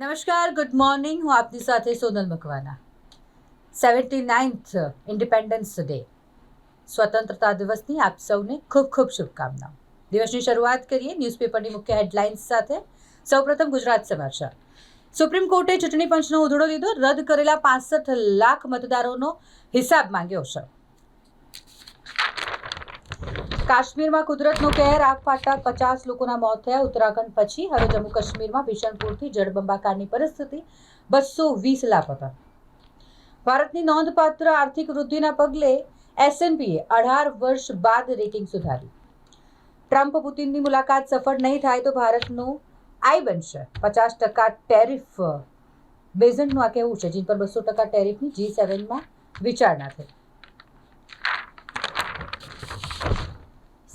નમસ્કાર good morning હું આપની સાથે Sonal Makwana. Seventy ninth independence day સ્વતંત્રતા દિવસની આપ સૌને ખૂબ ખૂબ શુભકામનાઓ. દિવસની શરૂઆત કરીએ ન્યૂઝપેપરની મુખ્ય હેડલાઇન્સ સાથે. સૌપ્રથમ ગુજરાત સમાચાર. સુપ્રીમ કોર્ટે ચૂંટણી પંચનો ઉધડો લીધો. રદ કરેલા પાસઠ લાખ મતદારોનો હિસાબ માંગ્યો છે. કાશ્મીરમાં કુદરતનો કહેર. આગ ફાટતા પચાસ લોકોના મોત થયા. ઉત્તરાખંડ પછી હવે જમ્મુ કાશ્મીરમાં ભીષણ પૂરથી જળબંબાકારની પરિસ્થિતિ બસો વીસ લાપતા. ભારતની નોંધપાત્ર આર્થિક વૃદ્ધિના પગલે એસએનપીએ અઢાર વર્ષ બાદ રેટિંગ સુધારી. ટ્રમ્પ પુતિનની મુલાકાત સફળ નહીં થાય તો ભારતનું આઈ બનશે. પચાસ ટકા ટેરિફ. બેઝન્ટનું આ કહેવું છે, જીન પર બસો ટકા ટેરિફની જી સેવનમાં વિચારણા થઈ.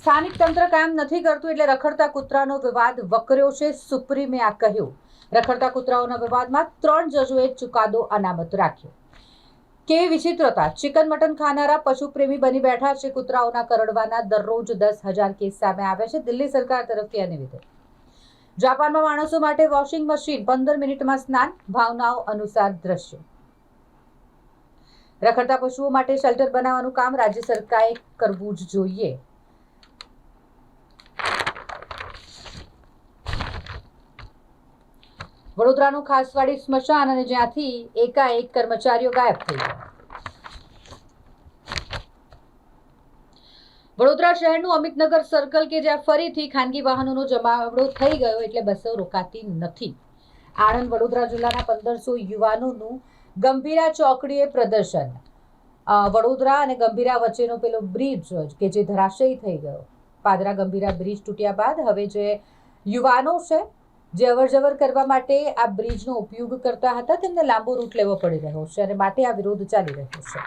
સ્થાનિક તંત્ર કામ નથી કરતું એટલે રખડતા કૂતરાનો વિવાદ વકર્યો છે સુપ્રીમે આ કહ્યું. રખડતા કૂતરાઓના વિવાદમાં ત્રણ જજોએ ચુકાદો અનામત રાખ્યો. કેવી વિચિત્રતા? ચિકન મટન ખાનારા પશુપ્રેમી બની બેઠા છે કૂતરાઓના કરડવાના દરરોજ દસ હજાર કેસ સામે આવ્યા છે દિલ્હી સરકાર તરફથી આ નિવેદન. જાપાનમાં માણસો માટે વોશિંગ મશીન પંદર મિનિટમાં સ્નાન, ભાવનાઓ અનુસાર દ્રશ્યો. રખડતા પશુઓ માટે શેલ્ટર બનાવવાનું કામ રાજ્ય સરકારે કરવું જ જોઈએ. વડોદરાનું ખાસવાડી સ્મશાન અને જ્યાંથી એકાએક કર્મચારીઓ ગાયબ થઈ વડોદરા શહેરનું અમિતનગર સર્કલ કે જ્યાં ફરીથી ખાનગી વાહનોનો જમાવડો થઈ ગયો એટલે બસો રોકાતી નથી. આણંદ વડોદરા જિલ્લાના પંદરસો યુવાનોનું ગંભીરા ચોકડીએ પ્રદર્શન. વડોદરા અને ગંભીરા વચ્ચેનો પેલો બ્રિજ કે જે ધરાશયી થઈ ગયો. પાદરા ગંભીરા બ્રિજ તૂટ્યા બાદ હવે જે યુવાનો છે જે અવરજવર કરવા માટે આ બ્રિજનો ઉપયોગ કરતા હતા, તેમને લાંબો રૂટ લેવો પડી રહ્યો છે અને માટે આ વિરોધ ચાલી રહ્યો છે.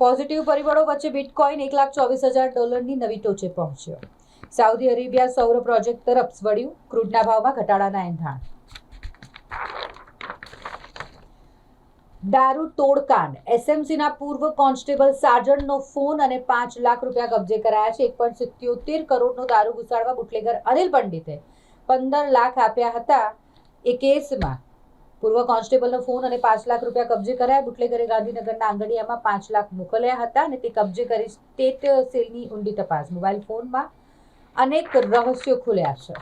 પોઝિટિવ પરિબળો વચ્ચે બિટકોઇન એક લાખ ચોવીસ હજાર ડોલરની નવી ટોચે પહોંચ્યો. સાઉદી અરેબિયા સૌર પ્રોજેક્ટ તરફ વળ્યું. ક્રૂડના ભાવમાં ઘટાડાના એંધાણ. દારૂ તોડકાંડ. એસએમસીના પૂર્વ કોન્સ્ટેબલ સાજણનો ફોન અને પાંચ લાખ રૂપિયા કબજે કરાયા છે. એક પોઈન્ટ સિત્યોતેર કરોડનો દારૂ ઘુસાડવા બુટલેગર અનિલ પંડિતે પંદર લાખ આપ્યા હતા એ કેસમાં. પૂર્વ કોન્સ્ટેબલનો ફોન અને પાંચ લાખ રૂપિયા કબજે કરાયા. બુટલેગરે ગાંધીનગરના આંગડિયામાં પાંચ લાખ મોકલ્યા હતા અને તે કબજે કરી સ્ટેટ સેલની ઊંડી તપાસ. મોબાઈલ ફોનમાં અનેક રહસ્યો ખુલ્યા છે.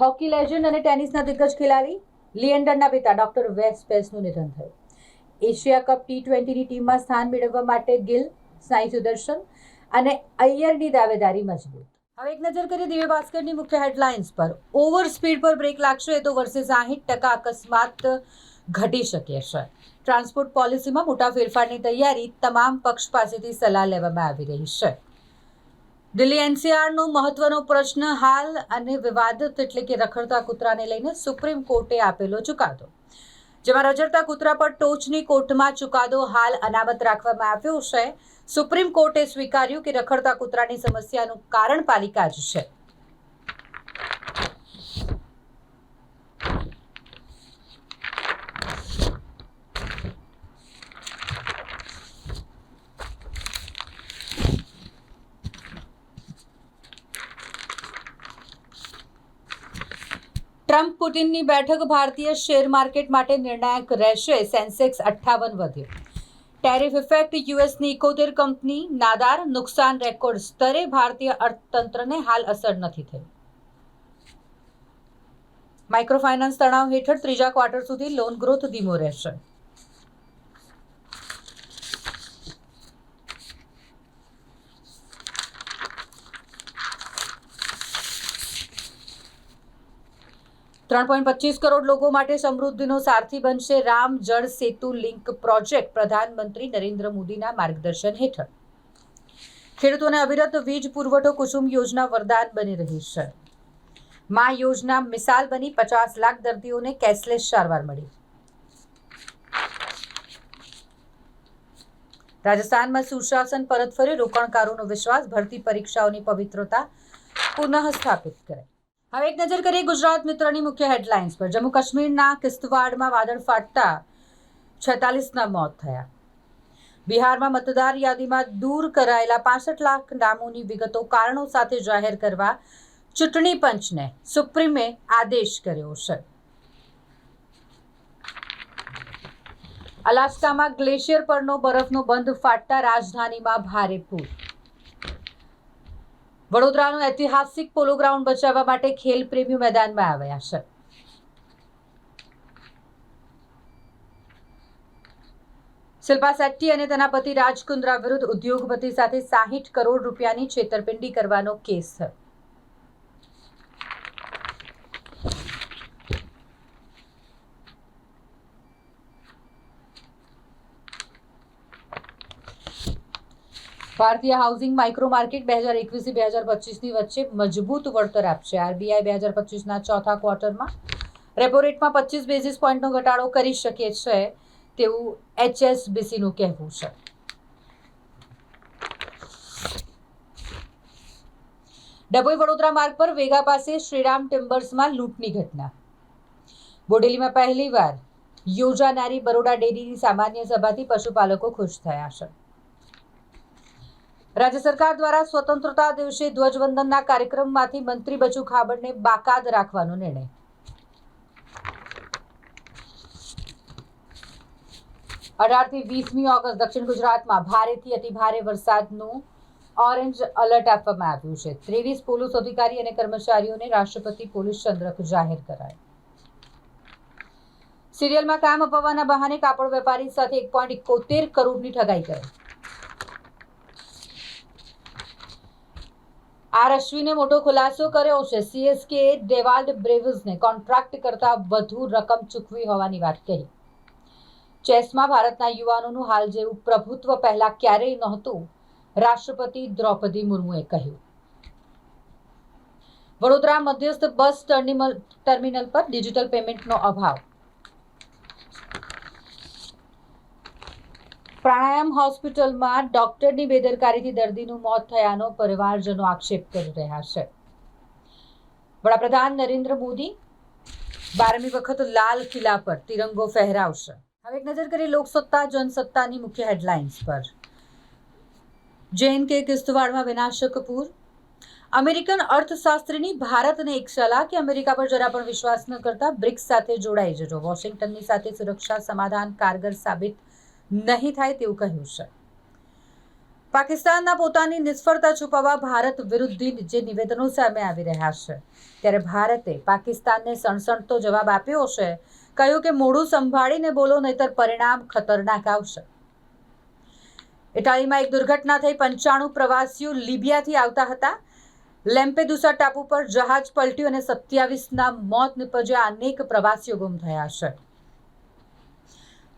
હોકી લેજન્ડ અને ટેનિસના દિગ્ગજ ખેલાડી લિએન્ડરના પિતા ડોક્ટર વેસ પેસનું નિધન થયું. એશિયા કપ ટી ટ્વેન્ટીની ટીમમાં સ્થાન મેળવવા માટે ગિલ સાંઈ સુદર્શન અને અય્યરની દાવેદારી મજબૂત. હવે એક નજર કરીએ દિવ્ય ભાસ્કરની મુખ્ય હેડલાઇન્સ પર. ઓવર સ્પીડ પર બ્રેક લાગશે તો વર્ષે સાહીઠ ટકા અકસ્માત ઘટી શકે છે. ટ્રાન્સપોર્ટ પોલિસીમાં મોટા ફેરફારની તૈયારી તમામ પક્ષ પાસેથી સલાહ લેવામાં આવી રહી છે. દિલ્હી એનસીઆરનો મહત્વનો પ્રશ્ન હાલ અને વિવાદિત એટલે કે રખડતા કૂતરાને લઈને સુપ્રીમ કોર્ટે આપેલો ચુકાદો. જેમાં રજડતા કૂતરા પર ટોચની કોર્ટમાં ચુકાદો હાલ અનામત રાખવામાં આવ્યો છે. સુપ્રીમ કોર્ટે સ્વીકાર્યું કે રખડતા કૂતરાની સમસ્યાનું કારણ પાલિકા જ છે. ટ્રમ્પ પુતિનની બેઠક ભારતીય શેર માર્કેટ માટે નિર્ણાયક રહેશે. સેન્સેક્સ અઠ્ઠાવન વધ્યો ટેરિફ ઇફેક્ટ યુએસની ઇકોતેર કંપની નાદાર નુકસાન રેકોર્ડ સ્તરે ભારતીય અર્થતંત્રને હાલ અસર નથી થઈ. માઇક્રોફાઇનાન્સ તણાવ હેઠળ ત્રીજા ક્વાર્ટર સુધી લોન ગ્રોથ ધીમો રહેશે. ત્રણ પોઈન્ટ પચીસ કરોડ લોકો માટે સમૃદ્ધિનો સારથી બનશે રામ જળ સેતુ લિંક પ્રોજેક્ટ, પ્રધાનમંત્રી નરેન્દ્ર મોદીના માર્ગદર્શન હેઠળ. ખેડૂતોને અવિરત વીજ પુરવઠો કુસુમ યોજના વરદાન બની રહી છે. મા યોજના મિસાલ બની પચાસ લાખ દર્દીઓને કેશલેસ સારવાર મળી. રાજસ્થાનમાં સુશાસન પરત ફરી રોકાણકારોનો વિશ્વાસ, ભરતી પરીક્ષાઓની પવિત્રતા પુનઃ સ્થાપિત કરાઈ. હવે એક નજર કરીએ ગુજરાત મિત્રની મુખ્ય હેડલાઇન્સ પર. જમ્મુ કાશ્મીરના કિસ્તવાડમાં વાદળ ફાટતા છેતાલીસના મોત થયા. બિહારમાં મતદાર યાદીમાં દૂર કરાયેલા પાસઠ લાખ નામોની વિગતો કારણો સાથે જાહેર કરવા ચૂંટણી પંચને સુપ્રીમે આદેશ કર્યો છે. અલાસ્કામાં ગ્લેશિયર પરનો બરફનો બંધ ફાટતા રાજધાનીમાં ભારે પૂર. વડોદરાનું ઐતિહાસિક પોલો ગ્રાઉન્ડ બચાવવા માટે ખેલ પ્રેમીઓ મેદાનમાં આવ્યા છે. શિલ્પા શેટ્ટી અને તેના પતિ રાજ કુંદ્રા વિરુદ્ધ ઉદ્યોગપતિ સાથે સાહીઠ કરોડ રૂપિયાની છેતરપિંડી કરવાનો કેસ છે. ભારતીય હાઉસિંગ માઇક્રો માર્કેટ બે હજાર એકવીસથી બે હજાર પચીસની વચ્ચે મજબૂત વળતર આપશે. આરબીઆઈ બે હજાર પચીસના ચોથા ક્વાર્ટરમાં રેપો રેટમાં પચીસ બેઝિસ પોઈન્ટનો ઘટાડો કરી શકે છે તેવું એચએસબીસીનું કહેવું છે. ડભોઈ વડોદરા માર્ગ પર વેગા પાસે શ્રીરામ ટિમ્બર્સમાં લૂંટની ઘટના. બોડેલીમાં પહેલીવાર યોજાનારી બરોડા ડેરીની સામાન્ય સભાથી પશુપાલકો ખુશ થયા છે. રાજ્ય સરકાર દ્વારા સ્વતંત્રતા દિવસે ધ્વજવંદનના કાર્યક્રમમાંથી મંત્રી બચુ ખાબડને બાકાત રાખવાનો નિર્ણય. અઢારથી વીસમી ઓગસ્ટ દક્ષિણ ગુજરાતમાં ભારેથી અતિભારે વરસાદનું ઓરેન્જ એલર્ટ આપવામાં આવ્યું છે. ત્રેવીસ પોલીસ અધિકારી અને કર્મચારીઓને રાષ્ટ્રપતિ પોલીસ ચંદ્રક જાહેર કરાય. સિરિયલમાં કામ અપાવવાના બહાને કાપડ વેપારી સાથે એક પોઈન્ટ એકોતેર કરોડની ઠગાઈ કરી. આર અશ્વિને મોટો ખુલાસો કર્યો છે. સીએસકે ડેવાલ્ડ બ્રેવિઝને કોન્ટ્રાક્ટ કરતાં વધુ રકમ ચૂકવી હોવાની વાત કહી. ચેસમાં ભારતના યુવાનોનું હાલ જેવું પ્રભુત્વ પહેલા ક્યારેય નહોતું, રાષ્ટ્રપતિ દ્રૌપદી મુર્મુએ કહ્યું. વડોદરા મધ્યસ્થ બસ ટર્મિનલ ટર્મિનલ પર ડિજિટલ પેમેન્ટનો અભાવ પ્રાણાયામ હોસ્પિટલમાં ડોક્ટરની બેદરકારીથી દર્દીનું મોત થયાનો પરિવારજનો આક્ષેપ કરી રહ્યા છે. વડાપ્રધાન નરેન્દ્ર મોદી બારમી વખત લાલ કિલ્લા પર તિરંગો ફહેરાવશે. હવે એક નજર કરીએ લોકસત્તા, જનસત્તાની મુખ્ય હેડલાઇન્સ પર. જૈન કે કિસ્તવાડમાં વિનાશ કપૂર અમેરિકન અર્થશાસ્ત્રીની ભારતને એક સલાહ કે અમેરિકા પર જરા પણ વિશ્વાસ ન કરતા બ્રિક્સ સાથે જોડાઈ જજો વોશિંગ્ટનની સાથે સુરક્ષા સમાધાન કારગર સાબિત નહીં થાય તેવું કહ્યું છે. પાકિસ્તાનના પોતાની નિષ્ફળતા છુપાવવા ભારત વિરુદ્ધ જે નિવેદનો સામે આવી રહ્યા છે, ત્યારે ભારતે પાકિસ્તાનને સણસણતો જવાબ આપ્યો છે, કહ્યું કે મોડું સંભાળીને બોલો નહીતર પરિણામ ખતરનાક આવશે. ઇટાલીમાં એક દુર્ઘટના થઈ પંચાણું પ્રવાસીઓ લિબિયાથી આવતા હતા. લેમ્પેદુસા ટાપુ પર જહાજ પલટ્યું અને સત્યાવીસના મોત નિપજ્યા અનેક પ્રવાસીઓ ગુમ થયા છે.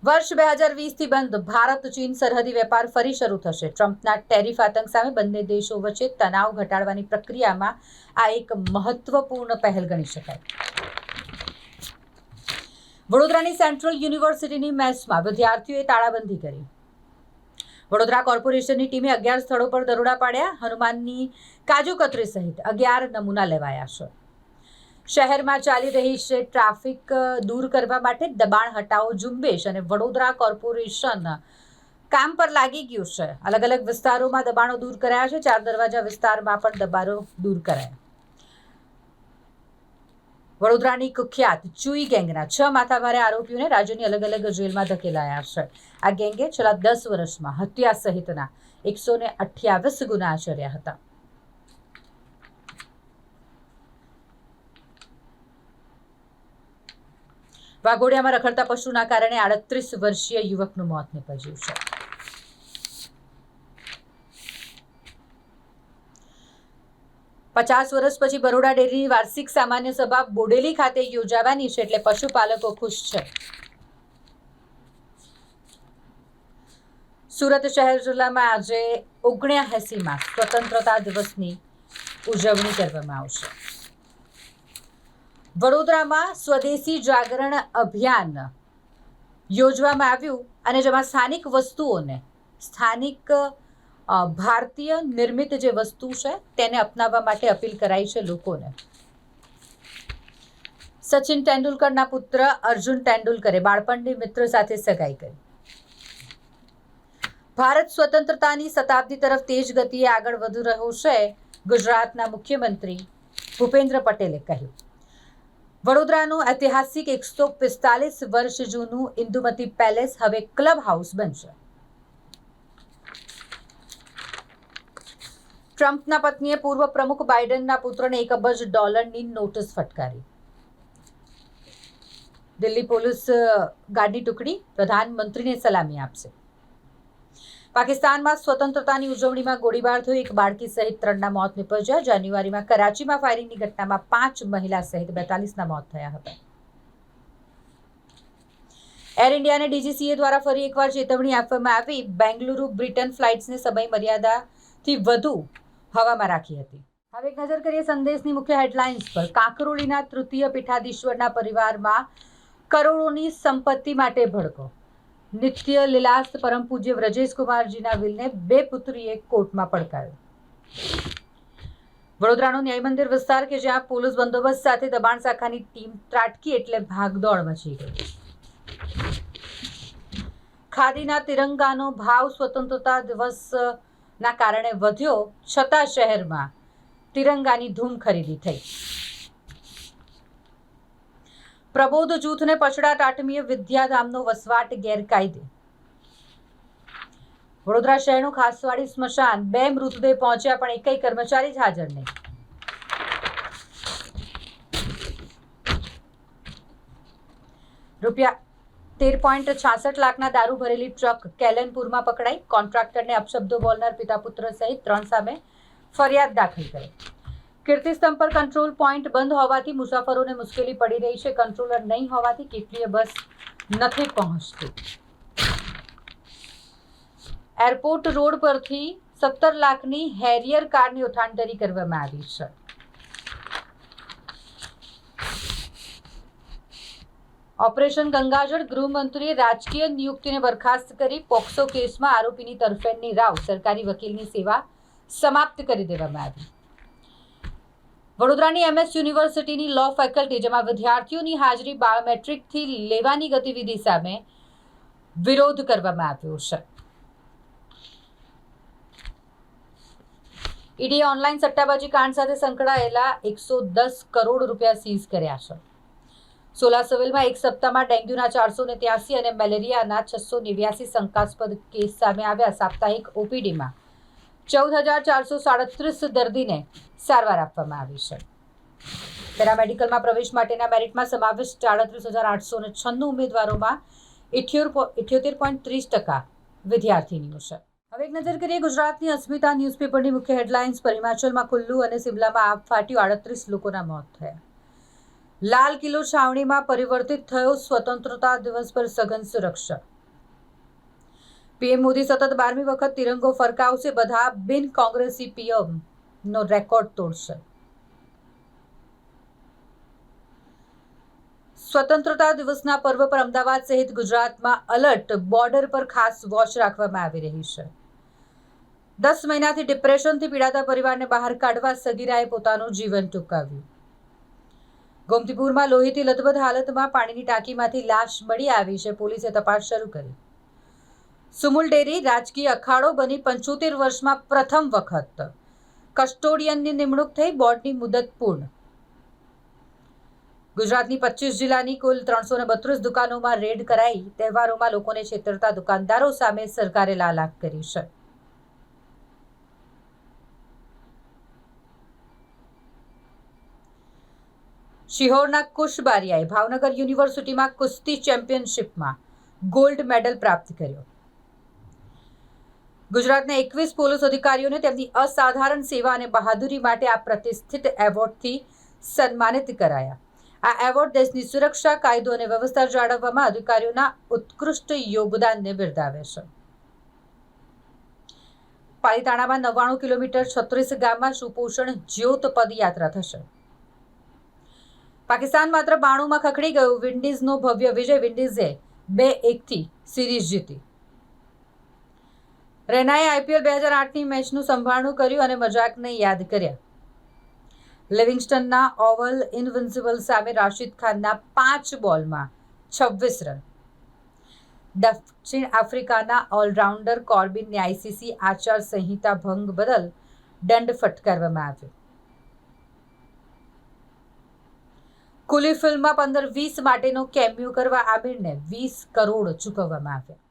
વર્ષ બે હજાર વીસથી બંધ ભારત, ચીન સરહદી વેપાર ફરી શરૂ થશે. ટ્રમ્પના ટેરિફ આતંક સામે બંને દેશો વચ્ચે તણાવ ઘટાડવાની પ્રક્રિયામાં આ એક મહત્વપૂર્ણ પહેલ ગણી શકાય. વડોદરાની સેન્ટ્રલ યુનિવર્સિટીની મેચમાં વિદ્યાર્થીઓએ તાળાબંધી કરી. વડોદરા કોર્પોરેશનની ટીમે અગિયાર સ્થળો પર દરોડા પાડ્યા. હનુમાનની કાજુ કતરી સહિત અગિયાર નમૂના લેવાયા છે. શહેરમાં ચાલી રહી છે ટ્રાફિક દૂર કરવા માટે દબાણ હટાવો ઝુંબેશ અને વડોદરા કોર્પોરેશન કામ પર લાગી ગયું છે. અલગ અલગ વિસ્તારોમાં દબાણો દૂર કરાયા છે. ચાર દરવાજા વિસ્તારમાં પણ દબાણો દૂર કરાયા. વડોદરાની કુખ્યાત ચુઈ ગેંગના છ માથાભારે આરોપીઓને રાજ્યની અલગ અલગ જેલમાં ધકેલાયા છે. આ ગેંગે છેલ્લા દસ વર્ષમાં હત્યા સહિતના એકસો ને અઠ્યાવીસ ગુના આચર્યા હતા. વાઘોડિયામાં રખડતા પશુના કારણે આડત્રીસ વર્ષીય યુવકનું મોત નીપજ્યું છે. પચાસ વર્ષ પછી બરોડા ડેરીની વાર્ષિક સામાન્ય સભા બોડેલી ખાતે યોજાવાની છે એટલે પશુપાલકો ખુશ છે. સુરત શહેર જિલ્લામાં આજે ઓગણ્યાએંસીમાં સ્વતંત્રતા દિવસની ઉજવણી કરવામાં આવશે. વડોદરામાં સ્વદેશી જાગરણ અભિયાન યોજવામાં આવ્યું અને જેમાં સ્થાનિક વસ્તુઓને, સ્થાનિક ભારતીય નિર્મિત જે વસ્તુ છે તેને અપનાવવા માટે અપીલ કરાઈ છે લોકોને. સચિન તેંડુલકરના પુત્ર અર્જુન તેંડુલકરે બાળપણની મિત્ર સાથે સગાઈ કરી. ભારત સ્વતંત્રતાની શતાબ્દી તરફ તેજ ગતિએ આગળ વધી રહ્યો છે, ગુજરાતના મુખ્યમંત્રી ભૂપેન્દ્ર પટેલે કહ્યું. વડોદરાનું ઐતિહાસિક એકસો પિસ્તાલીસ વર્ષ જૂનું ઇન્દુમતી પેલેસ હવે ક્લબ હાઉસ બનશે. ટ્રમ્પના પત્નીએ પૂર્વ પ્રમુખ બાઇડનના પુત્રને એક અબજ ડોલરની નોટિસ ફટકારી. દિલ્હી પોલીસ ગાર્ડની ટુકડી પ્રધાનમંત્રીને સલામી આપશે. પાકિસ્તાનમાં સ્વતંત્રતાની ઉજવણીમાં ગોળીબાર થયો. એક બાળકી સહિત ત્રણના મોત નિપજ્યા. જાન્યુઆરીમાં કરાચીમાં ફાયરિંગની ઘટનામાં પાંચ મહિલા સહિત બેતાલીસના મોત થયા હતા. એર ઇન્ડિયા અને ડીજીસીએ દ્વારા ફરી એકવાર ચેતવણી આપવામાં આવી. બેંગલુરુ બ્રિટન ફ્લાઇટ્સને સમય મર્યાદાથી વધુ હવામાં રાખી હતી. હવે એક નજર કરીએ સંદેશની મુખ્ય હેડલાઇન્સ પર. કાંકરોલીના તૃતીય પીઠાધીશ્વરના પરિવારમાં કરોડોની સંપત્તિ માટે ભડકો. નિત્ય લીલાસ પરમ પૂજ્ય વ્રજેશ વિલને બે પુત્રીએ કોર્ટમાં પડકાર્યો. વડોદરાનો ન્યાય મંદિર વિસ્તાર કે જ્યાં પોલીસ બંદોબસ્ત સાથે દબાણ શાખાની ટીમ ત્રાટકી એટલે ભાગદોડ મચી ગઈ. ખાદીના તિરંગાનો ભાવ સ્વતંત્રતા દિવસના કારણે વધ્યો, છતાં શહેરમાં તિરંગાની ધૂમ ખરીદી થઈ. પ્રબોધ જૂથને પછડા ટાટમીએ વિદ્યાધામનો વસવાટ ગેરકાયદે. વડોદરા શહેરનું ખાસવાડી સ્મશાન, બે મૃતદેહ પહોંચ્યા, પણ એકય કર્મચારી જ હાજર નહીં. રૂપિયા તેર પોઈન્ટ છાસઠ લાખના દારૂ ભરેલી ટ્રક કેલનપુરમાં પકડાઈ. કોન્ટ્રાક્ટરને અપશબ્દો બોલનાર પિતા પુત્ર સહિત ત્રણ સામે ફરિયાદ દાખલ કરી. કીર્તિસ્તંભ પર કંટ્રોલ પોઈન્ટ બંધ હોવાથી મુસાફરોને મુશ્કેલી પડી રહી છે. કંટ્રોલર નહીં હોવાથી કેટલીય બસ નથી પહોંચતી. એરપોર્ટ રોડ પરથી સત્તર લાખની હેરિયર કારની ઉઠાંતરી કરવામાં આવી છે. ઓપરેશન ગંગાજળ ગૃહમંત્રીએ રાજકીય નિયુક્તિને બરખાસ્ત કરી પોક્સો કેસમાં આરોપીની તરફેણની રાવ સરકારી વકીલની સેવા સમાપ્ત કરી દેવામાં આવી. વડોદરાની એમએસ યુનિવર્સિટીની લો ફેકલ્ટી જેમાં વિદ્યાર્થીઓની હાજરી બાયોમેટ્રિકથી લેવાની ગતિવિધિ સામે વિરોધ કરવામાં આવ્યો છે. ઈડીએ ઓનલાઈન સટ્ટાબાજી કાંડ સાથે સંકળાયેલા એકસો દસ કરોડ રૂપિયા સીઝ કર્યા છે. સોલા સિવિલમાં એક સપ્તાહમાં ડેન્ગ્યુના ચારસો ને ત્યાસી અને મેલેરિયાના છસો નેવ્યાસી શંકાસ્પદ કેસ સામે આવ્યા સાપ્તાહિક ઓપીડીમાં. ચૌદ હજાર ચારસો સાડત્રીસ દર્દીને સારવાર આપવામાં આવી છે. પેરામેડિકલમાં પ્રવેશ માટેના મેરિટમાં સમાવિષ્ટ આડત્રીસ હજાર આઠસો ને છન્નું ઉમેદવારોમાં ઇઠ્યોતેર પોઈન્ટ ત્રીસ ટકા વિદ્યાર્થીનીઓ છે. હવે એક નજર કરીએ ગુજરાતની અસ્મિતા ન્યૂઝપેપરની મુખ્ય હેડલાઇન્સ પર હિમાચલમાં કુલ્લુ અને સિમલામાં આગ ફાટ્યું, આડત્રીસ લોકોના મોત થયા. લાલ કિલ્લો છાવણીમાં પરિવર્તિત થયો સ્વતંત્રતા દિવસ પર સઘન સુરક્ષા. પીએમ મોદી સતત બારમી વખત તિરંગો ફરકાવશે, બધા બિન કોંગ્રેસી પીએમ નો રેકોર્ડ તોડશે. સ્વતંત્રતા દિવસના પર્વ પર અમદાવાદ સહિત ગુજરાતમાં અલર્ટ, બોર્ડર પર ખાસ વોચ રાખવામાં આવી રહી છે. દસ મહિનાથી ડિપ્રેશનથી પીડાતા પરિવારને બહાર કાઢવા સગીરાએ પોતાનું જીવન ટૂંકાવ્યું. ગોમતીપુરમાં લોહીથી લથબથ હાલતમાં પાણીની ટાંકીમાંથી લાશ મળી આવી છે. પોલીસે તપાસ શરૂ કરી. સુમુલ ડેરી રાજકીય અખાડો બની પંચોતેર વર્ષમાં પ્રથમ વખત. કસ્ટોડિયનની નિમણૂક થઈ બોર્ડની મુદત પૂર્ણ. ગુજરાતની પચીસ જિલ્લાની કુલ ત્રણસો ને બત્રીસ દુકાનોમાં રેડ કરાઈ. તહેવારોમાં લોકોને છેતરતા દુકાનદારો સામે સરકારે લાલાક કરી છે. શિહોરના કુશબારિયાએ ભાવનગર યુનિવર્સિટીમાં કુસ્તી ચેમ્પિયનશિપમાં ગોલ્ડ મેડલ પ્રાપ્ત કર્યો. ગુજરાતના એકવીસ પોલીસ અધિકારીઓને તેમની અસાધારણ સેવા અને બહાદુરી માટે આ પ્રતિષ્ઠિત એવોર્ડથી સન્માનિત કરાયા. આ એવોર્ડ દેશની સુરક્ષા, કાયદો અને વ્યવસ્થા જાળવવામાં અધિકારીઓના ઉત્કૃષ્ટ યોગદાનને બિરદાવે છે. પાલીતાણામાં નવ્વાણું કિલોમીટર છત્રીસ ગામમાં સુપોષણ જ્યોત પદયાત્રા થશે. પાકિસ્તાન માત્ર બાણુંમાં ખખડી ગયું, વિન્ડીઝનો ભવ્ય વિજય, વિન્ડીઝે બે એકથી સિરીઝ જીતી. રેનાએ આઈપીએલ બે હજાર આઠની મેચનું સંભાળણું કર્યું અને મજાકને યાદ કર્યા. લિવિંગસ્ટનના ઓવલ ઇન્વિન્સિબલ સામે રાશિદ ખાનના પાંચ બોલમાં છવ્વીસ રન. દક્ષિણ આફ્રિકાના ઓલરાઉન્ડર કોર્બિનને આઈસીસી આચાર સંહિતા ભંગ બદલ દંડ ફટકારવામાં આવ્યો. કુલી ફિલ્મમાં પંદર વીસ માટેનો કેમ્યુ કરવા આમિરને વીસ કરોડ ચૂકવવામાં આવ્યા.